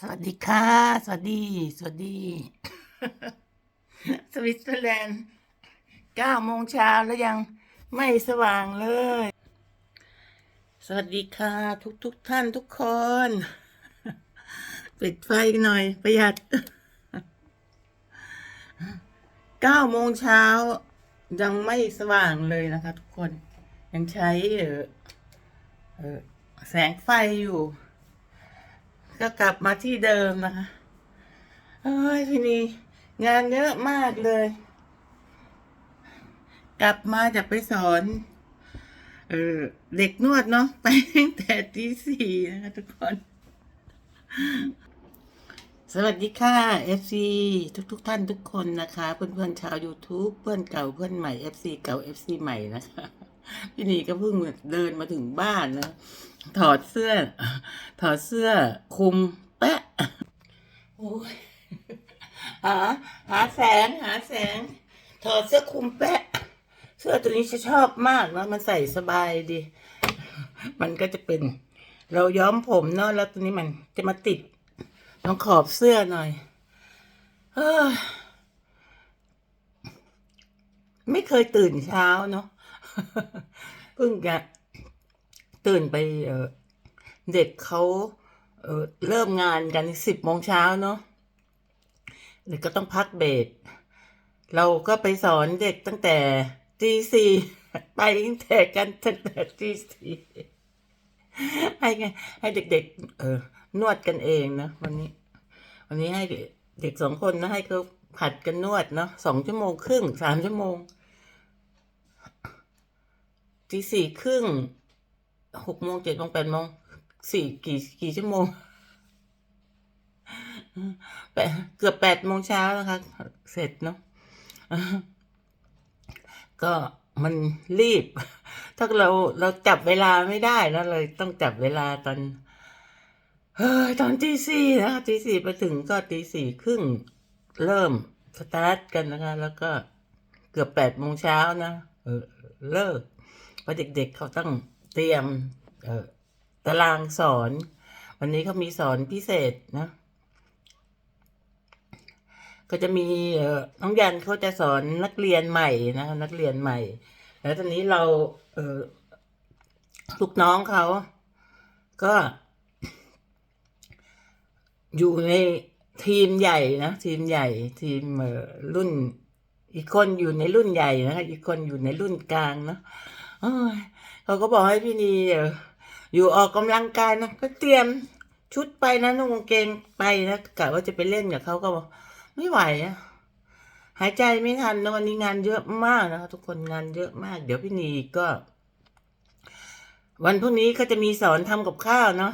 สวัสดีค่ะ สวัสดี สวัสดี สวิตเซอร์แลนด์เก้าโมงเช้าแล้วยังไม่สว่างเลย สวัสดีค่ะ ทุกทุกๆท่านทุกคน ปิดไฟหน่อย ประหยัดเก้าโมงเช้ายังไม่สว่างเลยนะคะ ทุกคน ยังใช้เออเออแสงไฟอยู่ ก็กลับมาที่เดิมนะคะเอ้ยพี่นีงานเยอะมากเลย กลับมาจะไปสอน เออเด็กนวดเนาะไปตั้งแต่ตีสี่นะคะทุกคน สวัสดีค่ะ FC ทุกทุกท่านทุกคนนะคะ เพื่อนเพื่อนชาว YouTube เพื่อนเก่าเพื่อนใหม่ FC เก่า FC ใหม่นะคะ พี่นีก็เพิ่งเดินมาถึงบ้านนะถอดเสื้อ ถอดเสื้อคลุมแปะโอ้ยหาหาแสงหาแสง ถอดเสื้อคลุมแปะ เสื้อตัวนี้ฉันชอบมากนะมันใส่สบายดี มันก็จะเป็น เราย้อมผมเนาะแล้วตัวนี้มันจะมาติดตรงขอบเสื้อหน่อย เอ้ยไม่เคยตื่นเช้าเนาะ เพิ่งจะตื่นไปเด็กเขาเริ่มงานกันสิบโมงเช้าเนาะเด็กก็ต้องพักเบรกเราก็ไปสอนเด็กตั้งแต่ตีสี่ไปตั้งแต่กันตั้งแต่ตีสี่ให้ไงให้เด็กๆเออนวดกันเองนะวันนี้ วันนี้ให้เด็กสองคนนะให้เขาผัดกันนวดเนาะสองชั่วโมงครึ่งสามชั่วโมง ตีสี่ครึ่งหกโมงเจ็ดโมงแปดโมงสี่กี่กี่ชั่วโมงแปดเกือบแปดโมงเช้านะคะ เสร็จเนาะก็มันรีบ ถ้าเราเราจับเวลาไม่ได้แล้วเลยต้องจับเวลาตอนเฮ้ยตอนตีสี่นะตีสี่ไปถึงก็ตีสี่ครึ่งเริ่มสตาร์ทกันนะคะ แล้วก็เกือบแปดโมงเช้านะเออเลิก เพราะเด็กๆเขาต้องเตรียมเอตารางสอน วันนี้เขามีสอนพิเศษนะ ก็จะมีน้องยันเขาจะสอนนักเรียนใหม่นะนักเรียนใหม่ แล้วตอนนี้เราเลูกน้องเขาก็ อยู่ในทีมใหญ่นะทีมใหญ่ ทีมรุ่น อีกคนอยู่ในรุ่นใหญ่นะคะอีกคนอยู่ในรุ่นกลางเนาะ เขาก็บอกให้พี่นีอยู่ออกกำลังกายนะก็เตรียมชุดไปนะนุ่งกางเกงไปนะกะว่าจะไปเล่นกับเขาก็บอกไม่ไหวอะหายใจไม่ทันนะวันนี้งานเยอะมากนะคะทุกคนงานเยอะมาก เดี๋ยวพี่นีก็ วันพรุ่งนี้ก็จะมีสอนทำกับข้าวเนาะ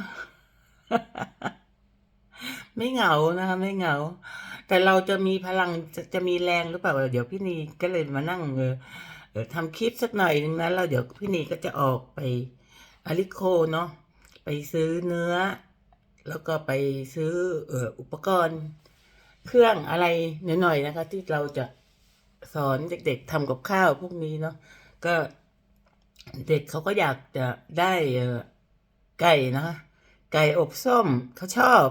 ไม่เหงานะคะไม่เหงา แต่เราจะมีพลังจะจะมีแรงหรือเปล่า เดี๋ยวพี่นีก็เลยมานั่งเออ เออทำคลิปสักหน่อยนึงนะแล้วเดี๋ยวพี่นีก็จะออกไปอาริโคเนาะไปซื้อเนื้อ แล้วก็ไปซื้อเอออุปกรณ์ เครื่องอะไรหน่อยๆนะคะ ที่เราจะสอนเด็กๆทำกับข้าวพวกนี้เนาะก็เด็กเขาก็อยากจะได้เออไก่นะคะไก่อบส้มเขาชอบ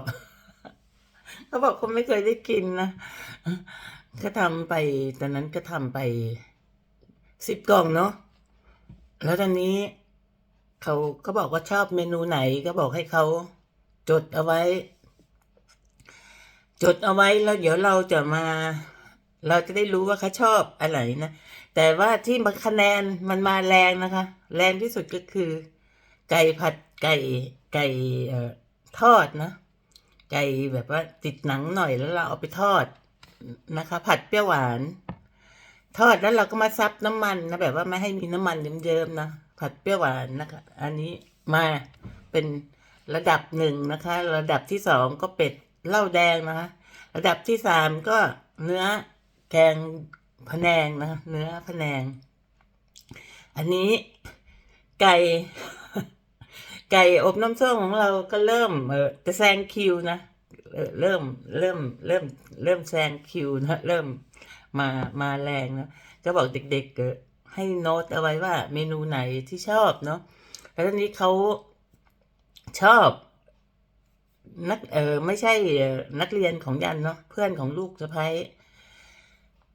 เขาบอกเขาไม่เคยได้กินนะก็ทำไปตอนนั้นก็ทำไป สิบกล่องเนาะแล้วตอนนี้เขาก็บอกว่าชอบเมนูไหนก็บอกให้เขาจดเอาไว้ จดเอาไว้แล้วเดี๋ยวเราจะมา เราจะได้รู้ว่าเขาชอบอะไรนะแต่ว่าที่มาคะแนนมันมาแรงนะคะ แรงที่สุดก็คือ ไก่ผัดไก่ไก่ทอดนะไก่แบบว่าติดหนังหน่อยแล้วเราเอาไปทอดนะคะ ผัดเปรี้ยวหวาน ทอดแล้วเราก็มาซับน้ำมันนะแบบว่าไม่ให้มีน้ำมันเยิ้มๆนะผัดเปรี้ยวหวานนะคะ อันนี้มาเป็นระดับหนึ่งนะคะ ระดับที่สองก็เป็ดเหล้าแดงนะคะ ระดับที่สามก็เนื้อแกงพะแนงนะเนื้อพะแนง อันนี้ไก่ไก่อบน้ำส้มของเราก็เริ่มเออจะแซงคิวนะเริ่มเริ่มเริ่มเริ่มแซงคิวนะเริ่ม มามาแรงนะก็บอกเด็กๆให้โน้ตเอาไว้ว่าเมนูไหนที่ชอบเนาะแล้วทีนี้เขาชอบนักเออไม่ใช่อนักเรียนของยันเนาะเพื่อนของลูกสะพ้าย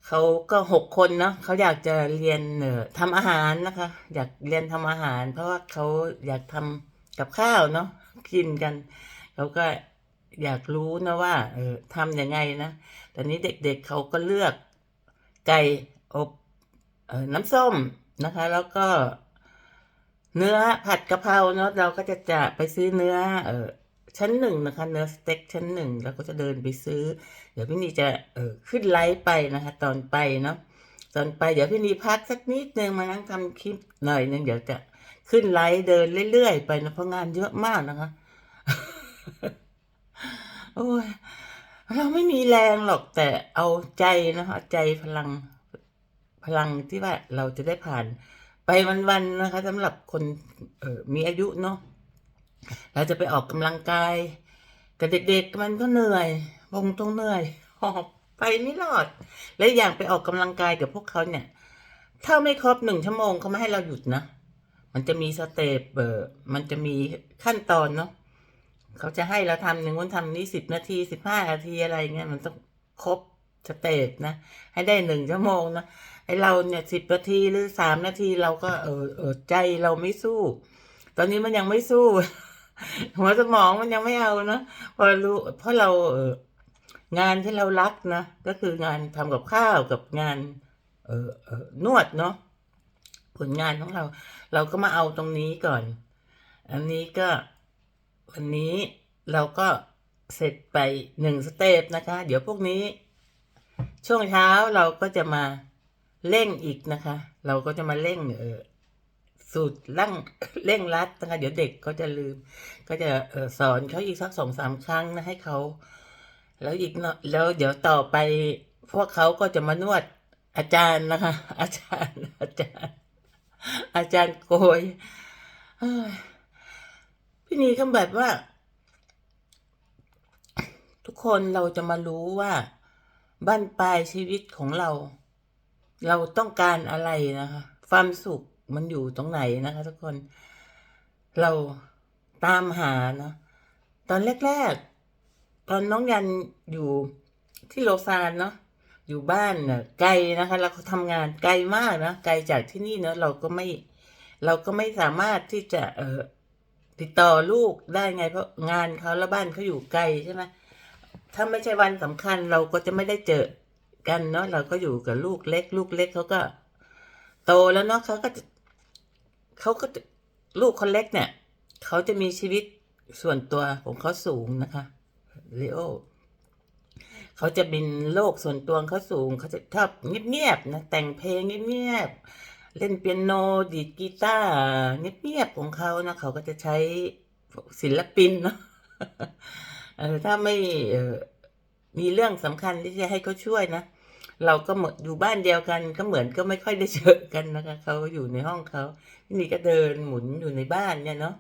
เขาก็หกคนเนาะเขาอยากจะเรียนเอ่อทำอาหารนะคะ อยากเรียนทำอาหาร เพราะว่าเขาอยากทำกับข้าวเนาะกินกันเขาก็อยากรู้นะว่าเออทำยังไงนะตอนนี้เด็กๆเขาก็เลือก ไก่อบน้ำส้มนะคะ แล้วก็เนื้อผัดกะเพราเนาะเราก็จะจะไปซื้อเนื้อเออชั้นหนึ่งนะคะ เนื้อสเต็กชั้นหนึ่งเราก็จะเดินไปซื้อ เดี๋ยวพี่นีจะเออขึ้นไลฟ์ไปนะคะ ตอนไปเนาะตอนไปเดี๋ยวพี่นีพักสักนิดนึงมานั่งทำคลิปหน่อยนึงเดี๋ยวจะขึ้นไลฟ์เดินเรื่อยๆไปนะเพราะงานเยอะมากนะคะ โอ้ย เราไม่มีแรงหรอกแต่เอาใจนะคะใจพลังพลังที่ว่าเราจะได้ผ่านไปวันๆนะคะสำหรับคนเออมีอายุเนาะเราจะไปออกกำลังกายกับเด็กๆมันก็เหนื่อยบงต้องเหนื่อยหอบไปไม่รอด และอย่างไปออกกำลังกายกับพวกเขาเนี่ย ถ้าไม่ครบหนึ่งชั่วโมงเขาไม่ให้เราหยุดนะ มันจะมีสเตปเออมันจะมีขั้นตอนเนาะ เขาจะให้เราทำหนึ่งวันทำนี้สิบนาทีสิบห้านาทีอะไรเงี้ยมันต้องครบสเต็ปนะ ให้ได้หนึ่งชั่วโมงนะไอเราเนี่ยสิบนาทีหรือสามนาทีเราก็เออเออใจเราไม่สู้ ตอนนี้มันยังไม่สู้ หัวสมองมันยังไม่เอานะพราะรู้เพราะเราเอองานที่เรารักนะก็คืองานทำกับข้าวกับงาน เออเออนวดเนาะผลงานของเรา เราก็มาเอาตรงนี้ก่อน อันนี้ก็ วันนี้เราก็เสร็จไปหนึ่งสเต็ปนะคะ เดี๋ยวพวกนี้ ช่วงเช้าเราก็จะมาเร่งอีกนะคะ เราก็จะมาเร่งเออสูตรร่างเร่งรัดนะคะเดี๋ยวเด็กก็จะลืม ก็จะเออสอนเขาอีกสักสองสามครั้งนะให้เขาแล้วอีกเนาะแล้วเดี๋ยวต่อไปพวกเขาก็จะมานวดอาจารย์นะคะ อาจารย์อาจารย์ อาจารย์โกยเอ้ย พี่นีคำแบบว่า ทุกคนเราจะมารู้ว่าบ้านปลายชีวิตของเรา เราต้องการอะไรนะคะ ความสุขมันอยู่ตรงไหนนะคะ ทุกคนเราตามหานะตอนแรกๆ ตอนน้องยันอยู่ที่โลซานเนาะอยู่บ้านน่ะไกลนะคะเขาทำงานไกลมากนะไกลจากที่นี่เนาะเราก็ไม่ เราก็ไม่สามารถที่จะเออ ติดต่อลูกได้ไงเพราะงานเขาแล้วบ้านเขาอยู่ไกลใช่ไหมถ้าไม่ใช่วันสำคัญเราก็จะไม่ได้เจอกันเนาะเราก็อยู่กับลูกเล็ก ลูกเล็กเขาก็ โตแล้วเนาะเขาก็เขาก็ลูกคนเล็กเนี่ยเขาจะมีชีวิตส่วนตัวของเขาสูงนะคะเลโอเขาจะบินโลกส่วนตัวเขาสูงเขาจะชอบเงียบๆนะแต่งเพลงเงียบๆ เล่นเปียโนดีดกีตาร์เงียบๆของเขานะเขาก็จะใช้ศิลปินเนาะถ้าไม่มีเรื่องสำคัญที่จะให้เขาช่วยนะ เราก็หมดอยู่บ้านเดียวกัน ก็เหมือนก็ไม่ค่อยได้เจอกันนะคะเขาอยู่ในห้องเขาที่นี่ก็เดินหมุนอยู่ในบ้านเนี่ยเนาะ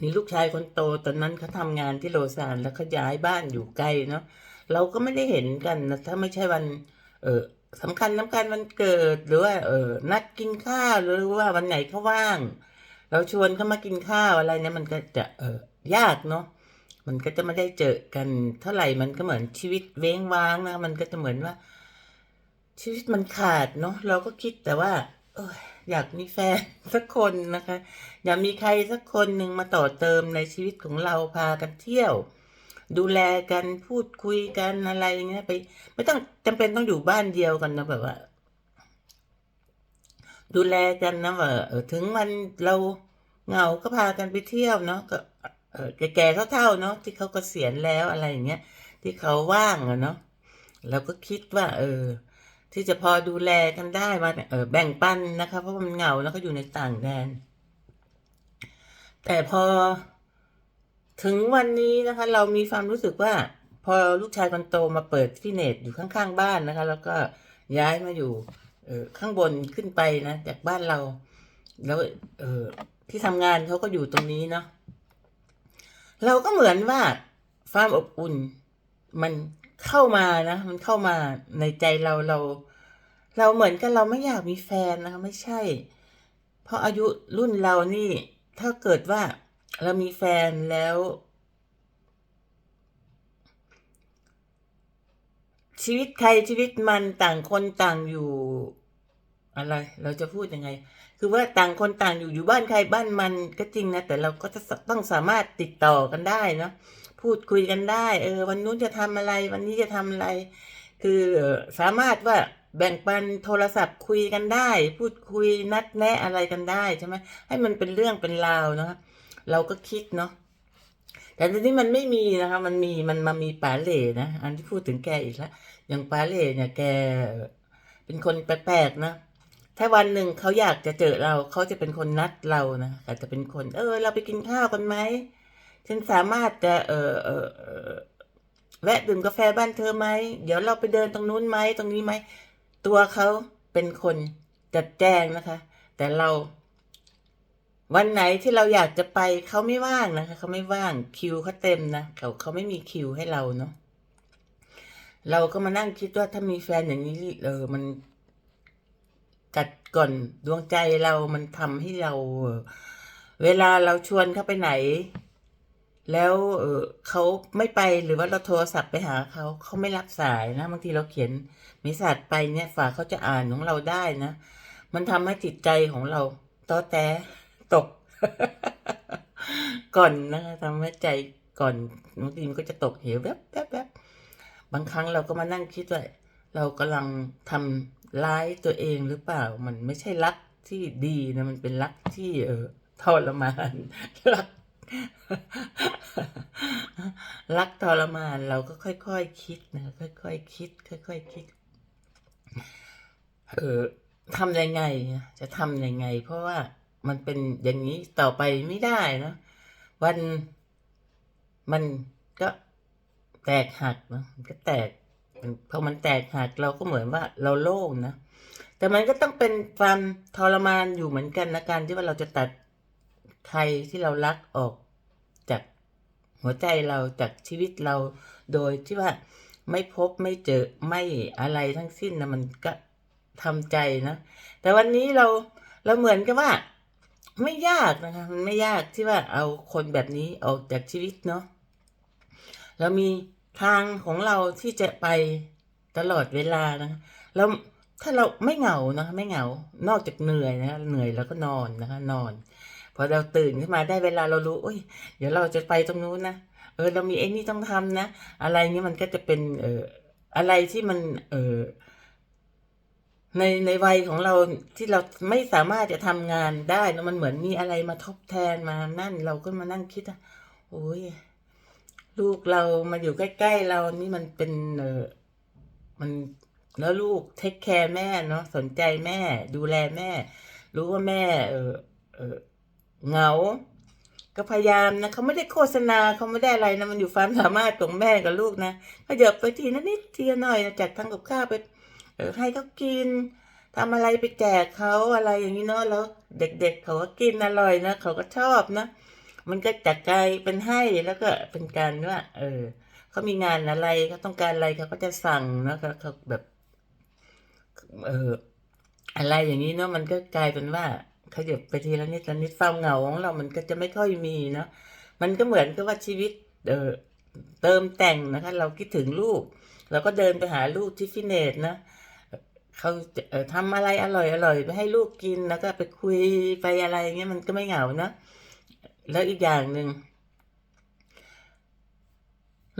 นี่ลูกชายคนโตตอนนั้นเขาทำงานที่โลซานแล้วเขาย้ายบ้านอยู่ไกลเนาะเราก็ไม่ได้เห็นกันนะถ้าไม่ใช่วัน เออ สำคัญสำคัญวันเกิดหรือว่า เออนัดกินข้าวหรือว่าวันไหนเขาว่าง เราชวนเขามากินข้าวอะไรเนี่ยมันก็จะเออยากเนาะมันก็จะไม่ได้เจอกันเท่าไหร่มันก็เหมือนชีวิตเว้งว้างนะมันก็จะเหมือนว่า ชีวิตมันขาดเนาะเราก็คิดแต่ว่า เอยอยากมีแฟนสักคนนะคะ อยากมีใครสักคนหนึ่งมาต่อเติมในชีวิตของเราพากันเที่ยว ดูแลกันพูดคุยกันอะไรเงี้ยไป ไม่ต้องจำเป็นต้องอยู่บ้านเดียวกันนะแบบว่า ดูแลกันนะว่าถึงวันเราเหงาก็พากันไปเที่ยวเนาะก็แก่ๆเท่าๆเนาะที่เขากเกษียณแล้วอะไรอย่างเงี้ยที่เขาว่างอะเนาะเราก็คิดว่า เออ ที่จะพอดูแลกันได้มาเออแบ่งปันนะคะเพราะมันเหงาแล้วก็อยู่ในต่างแดน แต่พอ ถึงวันนี้นะคะเรามีความรู้สึกว่า พอลูกชายคนโตมาเปิดที่เน็ตอยู่ข้างๆบ้านนะคะ แล้วก็ย้ายมาอยู่เออข้างบนขึ้นไปนะจากบ้านเรา แล้วเออที่ทำงานเขาก็อยู่ตรงนี้เนาะเราก็เหมือนว่าความอบอุ่นมันเข้ามานะ มันเข้ามาในใจเราเรา เราเหมือนกันเราไม่อยากมีแฟนนะคะ ไม่ใช่ เพราะอายุรุ่นเรานี่ ถ้าเกิดว่า เรามีแฟนแล้ว ชีวิตใครชีวิตมันต่างคนต่างอยู่ อะไร เราจะพูดยังไง คือว่าต่างคนต่างอยู่อยู่บ้านใครบ้านมันก็จริงนะ แต่เราก็จะต้องสามารถติดต่อกันได้เนาะพูดคุยกันได้ เออ วันนู้นจะทำอะไร วันนี้จะทำอะไร คือสามารถว่าแบ่งปันโทรศัพท์คุยกันได้ พูดคุยนัดแนะอะไรกันได้ใช่ไหมให้มันเป็นเรื่องเป็นราวนะคะ เราก็คิดเนาะแต่ทีนี้มันไม่มีนะคะมันมีมันมามีป๋าเหล่นะอันที่พูดถึงแกอีกแล้วอย่างป๋าเหล่เนี่ยแกเป็นคนแปลกๆนะถ้าวันหนึ่งเขาอยากจะเจอเราเขาจะเป็นคนนัดเรานะอาจจะเป็นคน เออ เราไปกินข้าวกันไหมฉันสามารถจะเออเออเออแวะดื่มกาแฟบ้านเธอไหมเดี๋ยวเราไปเดินตรงนู้นไหมตรงนี้ไหมตัวเขาเป็นคนจัดแจงนะคะ แต่เรา วันไหนที่เราอยากจะไปเขาไม่ว่างนะคะเขาไม่ว่างคิวเขาเต็มนะเขาเขาไม่มีคิวให้เราเนาะเราก็มานั่งคิดว่าถ้ามีแฟนอย่างนี้เออมันกัดก่อนดวงใจเรามันทำให้เรา เวลาเราชวนเขาไปไหน แล้วเออเขาไม่ไปหรือว่าเราโทรศัพท์ไปหาเขาเขาไม่รับสายนะบางทีเราเขียนมิสาดไปเนี่ยฝากเขาจะอ่านของเราได้นะ มันทำให้จิตใจของเราต้อแต้ ตก ก่อนนะคะทำให้ใจก่อนบางทีมันก็จะตกเหวแวบแวบแวบบางครั้งเราก็มานั่งคิดว่าเรากำลังทำร้ายตัวเองหรือเปล่า มันไม่ใช่รักที่ดีนะมันเป็นรักที่เออทรมานรัก รักทรมานเราก็ค่อยๆคคิดนะค่อยๆคคิด ค่อยๆคคิด เออทำยังไงจะทำยังไง เพราะว่า มันเป็นอย่างนี้ต่อไปไม่ได้นะวันมันก็แตกหักนะมันก็แตกพอมันแตกหักเราก็เหมือนว่าเราโล่งนะแต่มันก็ต้องเป็นความทรมานอยู่เหมือนกันนะการที่ว่าเราจะตัดใครที่เรารักออกจากหัวใจเราจากชีวิตเรา โดยที่ว่าไม่พบไม่เจอไม่อะไรทั้งสิ้นนะมันก็ทำใจนะ แต่วันนี้เราเราเหมือนกับว่า ไม่ยากนะคะมันไม่ยากที่ว่าเอาคนแบบนี้ออกจากชีวิตเนาะเรามีทางของเราที่จะไปตลอดเวลานะแล้วถ้าเราไม่เหงานะคะไม่เหงานอกจากเหนื่อยนะเหนื่อยแล้วก็นอนนะคะ นอน พอเราตื่นขึ้นมาได้เวลาเรารู้โอ้ย เดี๋ยวเราจะไปตรงนู้นนะเออเรามีไอ้นี่ต้องทำนะ อะไรเงี้ยมันก็จะเป็นเอออะไรที่มัน เออ ในในวัยของเราที่เราไม่สามารถจะทำงานได้นะมันเหมือนมีอะไรมาทดแทนมานั่น เราก็มานั่งคิดอะโอ้ยลูกเรามาอยู่ใกล้ๆเรานี่มันเป็นเออมันแล้วลูกเทคแคร์แม่เนาะสนใจแม่ ดูแลแม่ รู้ว่าแม่ เออเออเหงา ก็พยายามนะเขาไม่ได้โฆษณาเขาไม่ได้อะไรนะมันอยู่ความสามารถของแม่กับลูกนะก็เดี๋ยวไปทีนะนิดทีหน่อยนะจัดทำกับข้าวไป เออให้เขากินทำอะไรไปแจกเขาอะไรอย่างนี้เนาะแล้วเด็กๆเขาก็กินอร่อยนะเขาก็ชอบนะ มันก็จัดใจเป็นให้แล้วก็เป็นการว่าเออเขามีงานอะไรเขาต้องการอะไรเขาก็จะสั่งนะเขาเขาแบบเอออะไรอย่างนี้เนาะมันก็กลายเป็นว่าขยับไปทีละนิดละนิดความเหงาของเรามันก็จะไม่ค่อยมีเนาะมันก็เหมือนกับว่าชีวิตเออเติมแต่งนะคะ เราคิดถึงลูกเราก็เดินไปหาลูกที่ฟิตเนสนะ เขาเออทำอะไรอร่อยอร่อยไปให้ลูกกินแล้วก็ไปคุยไปอะไรอย่างเงี้ยมันก็ไม่เหงานะ แล้วอีกอย่างหนึ่ง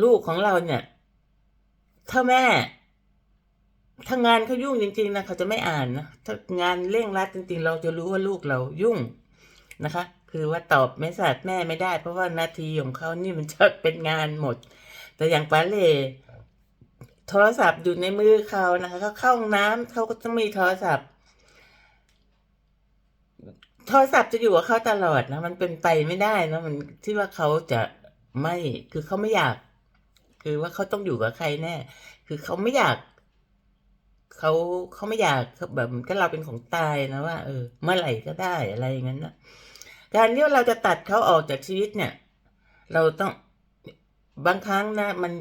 ลูกของเราเนี่ย ถ้าแม่ถ้างานเขายุ่งจริง ๆนะเขาจะไม่อ่านนะถ้างานเร่งรัดจริง ๆ เราจะรู้ว่าลูกเรายุ่งนะคะ คือว่าตอบเมสเซจแม่ไม่ได้ เพราะว่านาทีของเขานี่มันจะเป็นงานหมด แต่อย่างป้าเล่ โทรศัพท์อยู่ในมือเขานะคะเขาเข้าห้องน้ำเขาก็ต้องมีโทรศัพท์ โทรศัพท์จะอยู่กับเขาตลอดนะมันเป็นไปไม่ได้นะมันที่ว่าเขาจะไม่คือเขาไม่อยาก คือว่าเขาต้องอยู่กับใครแน่ คือเขาไม่อยากเขาเขาไม่อยากแบบก็เราเป็นของตายนะว่าเออเมื่อไหร่ก็ได้อะไรอย่างนั้นนะการที่เราจะตัดเขาออกจากชีวิตเนี่ย เราต้องบางครั้งนะ มัน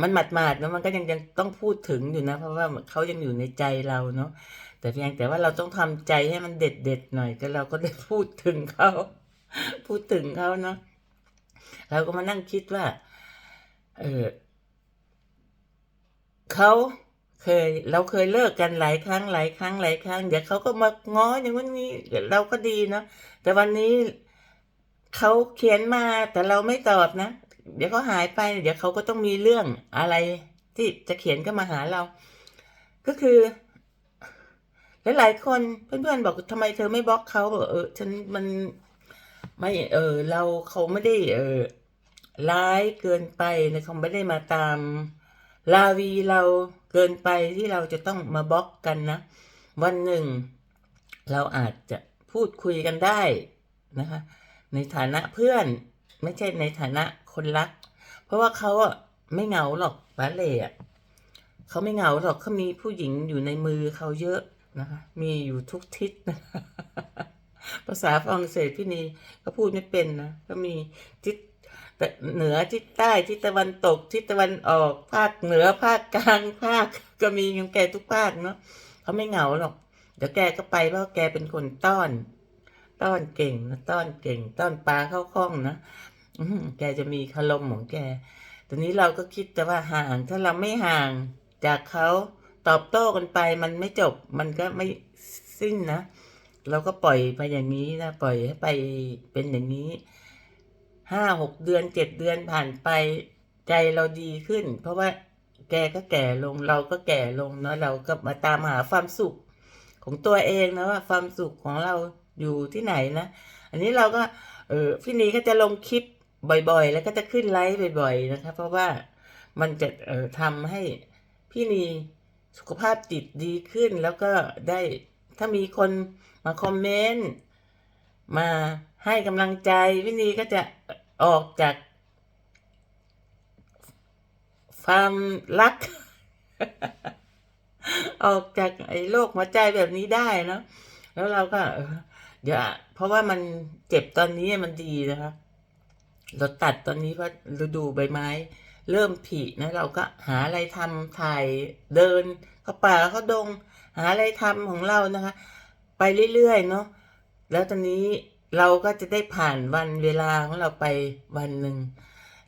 มันหมาดหมาดๆนะมันก็ยังยังต้องพูดถึงอยู่นะ เพราะว่าเขายังอยู่ในใจเราเนาะแต่เพียงแต่ว่าเราต้องทำใจให้มันเด็ดเด็ดหน่อยก็เราก็ได้พูดถึงเขาพูดถึงเขาเนาะเราก็มานั่งคิดว่า เออเขาเคย เราเคยเลิกกันหลายครั้งหลายครั้งหลายครั้งเดี๋ยวเขาก็มาง้ออย่างนี้เราก็ดีเนาะแต่วันนี้เขาเขียนมาแต่เราไม่ตอบนะ เดี๋ยวเขาหายไป เดี๋ยวเขาก็ต้องมีเรื่องอะไรที่จะเขียนก็มาหาเรา ก็คือหลายๆคนเพื่อนๆบอกทำไมเธอไม่บล็อกเขาบอกเออฉันมันไม่เออเราเขาไม่ได้เออร้ายเกินไปนะเขาไม่ได้มาตามลาวีเราเกินไปที่เราจะต้องมาบล็อกกันนะ วันหนึ่ง เราอาจจะพูดคุยกันได้นะคะ ในฐานะเพื่อน ไม่ใช่ในฐานะคนรัก เพราะว่าเขาอะไม่เหงาหรอกป้าเล่อะเขาไม่เหงาหรอกเขามีผู้หญิงอยู่ในมือเขาเยอะนะคะมีอยู่ทุกทิศนะภาษาฝรั่งเศสพี่นีก็พูดไม่เป็นนะก็มีทิศเหนือทิศใต้ทิศตะวันตกทิศตะวันออกภาคเหนือภาคกลางภาค ก็มีของแกทุกภาคเนาะเขาไม่เหงาหรอก เดี๋ยวแกก็ไปเพราะแกเป็นคนต้อน ต้อนเก่งนะต้อนเก่ง ต้อนปลาเข้าคล้องนะ แกจะมีคารมของแกตอนนี้เราก็คิดแต่ว่าห่าง ถ้าเราไม่ห่างจากเขาตอบโต้กันไป มันไม่จบ มันก็ไม่สิ้นนะ เราก็ปล่อยไปอย่างนี้นะ ปล่อยให้ไปเป็นอย่างนี้ ห้าหกเดือนเจ็ดเดือนผ่านไปใจเราดีขึ้น เพราะว่าแกก็แก่ลง เราก็แก่ลงเนาะ เราก็มาตามหาความสุขของตัวเองนะว่าความสุขของเราอยู่ที่ไหนนะ อันนี้เราก็ เออพี่นีก็จะลงคลิป บ่อยๆ แล้วก็จะขึ้นไลฟ์บ่อย ๆ นะคะเพราะว่ามันจะเอ่อทำให้พี่นีสุขภาพจิตดีขึ้นแล้วก็ได้ถ้ามีคนมาคอมเมนต์มาให้กำลังใจพี่นีก็จะออกจากความรัก ออกจากไอ้โรคหัวใจแบบนี้ได้เนาะแล้วเราก็เออเดี๋ยวเพราะว่ามันเจ็บตอนนี้มันดีนะคะ เราตัดตอนนี้เพราะฤดูใบไม้ เริ่มผลินะเราก็หาอะไรทำถ่ายเดินเข้าป่าเข้าดง หาอะไรทำของเรานะคะ ไปเรื่อยๆเนาะแล้วตอนนี้เราก็จะได้ผ่านวันเวลาของเราไปวันหนึ่ง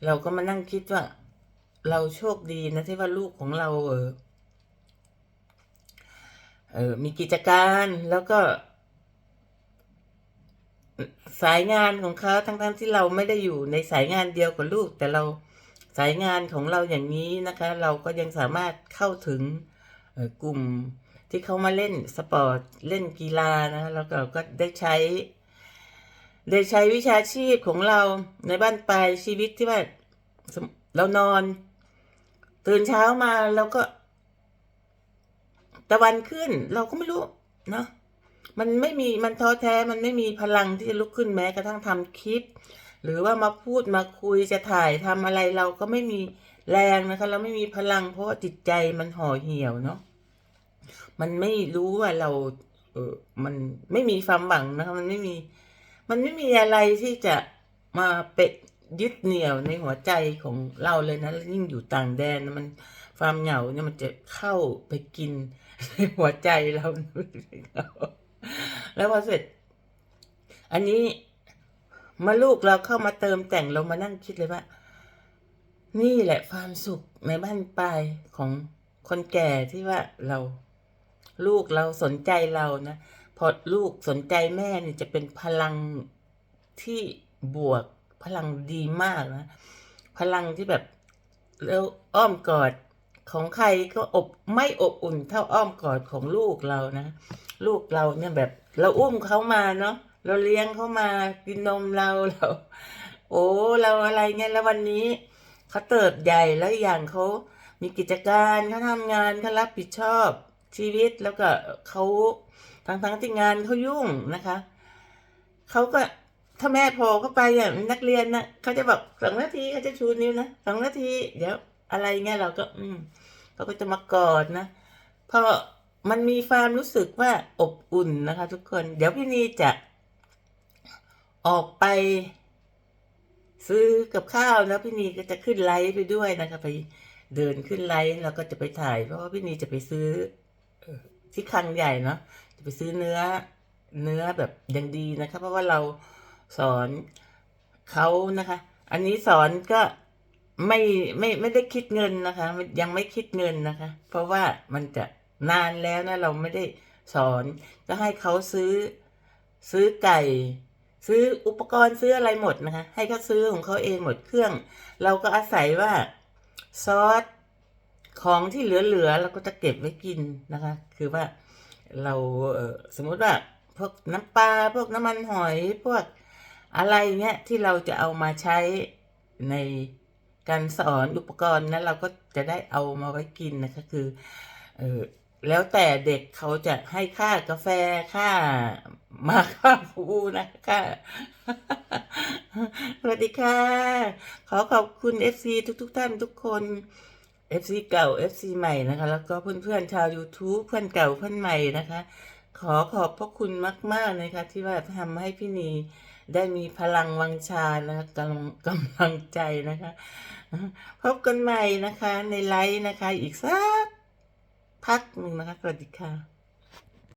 เราก็มานั่งคิดว่า เราโชคดีนะที่ว่าลูกของเราเออเออมีกิจการแล้วก็ สายงานของเขาทั้งๆที่เราไม่ได้อยู่ในสายงานเดียวกับลูก แต่เราสายงานของเราอย่างนี้นะคะ เราก็ยังสามารถเข้าถึงกลุ่มที่เขามาเล่นสปอร์ตเล่นกีฬานะแล้วเราก็ได้ใช้ ได้ใช้วิชาชีพของเราในบ้านปลายชีวิตที่ว่าเรานอน ตื่นเช้ามาเราก็ ตะวันขึ้น เราก็ไม่รู้เนาะ มันไม่มีมันท้อแท้มันไม่มีพลังที่จะลุกขึ้นแม้กระทั่งทำคลิป หรือว่ามาพูดมาคุยจะถ่ายทำอะไรเราก็ไม่มีแรงนะคะ เราไม่มีพลังเพราะาจิตใจมันห่อเหี่ยวเนาะมันไม่รู้ว่าเราเออมันไม่มีความหวังนะคะมันไม่มี มันไม่มีอะไรที่จะมาเป็ดยึดเหนี่ยวในหัวใจของเราเลยนะยิ่งอยู่ต่างแดนมันความเหงาเนี่ยมันจะเข้าไปกินในหัวใจเรา แล้วพอเสร็จ อันนี้มาลูกเราเข้ามาเติมแต่งเรามานั่งคิดเลยว่า นี่แหละความสุขในบ้านปลายของคนแก่ที่ว่าเรา ลูกเราสนใจเรานะพอลูกสนใจแม่เนี่ยจะเป็นพลังที่บวกพลังดีมากนะ พลังที่แบบแล้วอ้อมกอด ของใครก็อบไม่อบอุ่นเท่าอ้อมกอดของลูกเรานะ ลูกเราเนี่ยแบบ เราอุ้มเขามาเนาะเราเลี้ยงเขามากินนมเราเรา โอ้เราอะไรเงี้ยแล้ววันนี้เขาเติบใหญ่แล้วอย่างเขามีกิจการเขาทำงานเขารับผิดชอบชีวิตแล้วก็เขาทั้งทั้งๆที่งานเขายุ่งนะคะเขาก็ถ้าแม่โผล่เข้าไปอย่างนักเรียนนะเขาจะบอกสองนาทีเขาจะชูนิ้วนะสองนาทีเดี๋ยว อะไรเงี้ยเราก็ อืมเขาก็จะมากอดนะเพราะมันมีความรู้สึกว่าอบอุ่นนะคะ ทุกคน เดี๋ยวพี่นีจะออกไป ซื้อกับข้าวแล้วพี่นีก็จะขึ้นไลฟ์ไปด้วยนะคะไปเดินขึ้นไลฟ์แล้วก็จะไปถ่าย เพราะว่าพี่นีจะไปซื้อเอ่อที่คลังใหญ่เนาะจะไปซื้อเนื้อเนื้อแบบอย่างดีนะคะ เพราะว่าเราสอนเขานะคะ อันนี้สอนก็ ไม่ไม่ไม่ได้คิดเงินนะคะ ยังไม่คิดเงินนะคะ เพราะว่ามันจะนานแล้วนะเราไม่ได้สอนก็ให้เขาซื้อซื้อไก่ ซื้ออุปกรณ์ซื้ออะไรหมดนะคะ ให้เขาซื้อของเขาเองหมดเครื่อง เราก็อาศัยว่าซอสของที่เหลือๆเราก็จะเก็บไว้กินนะคะ คือว่าเราสมมติว่าพวกน้ำปลาพวกน้ำมันหอยพวกอะไรเงี้ยที่เราจะเอามาใช้ใน การสอนอุปกรณ์นั้นเราก็จะได้เอามาไว้กินนะคะคือเออแล้วแต่เด็กเขาจะให้ค่ากาแฟค่ามาค่าฟูนะค่าสวัสดีค่ะ ขอขอบคุณ FC ทุกๆทท่านทุกคน FC เก่า FC ใหม่นะคะ แล้วก็เพื่อนๆชาว YouTube เพื่อนเก่าเพื่อนใหม่นะคะ ขอขอบพระคุณมากๆนะคะที่ว่าทำให้พี่นี ได้มีพลังวังชานะคะกำลังกำลังใจนะคะพบกันใหม่นะคะในไลฟ์นะคะ อีกสักพักหนึ่งนะคะสวัสดีค่ะ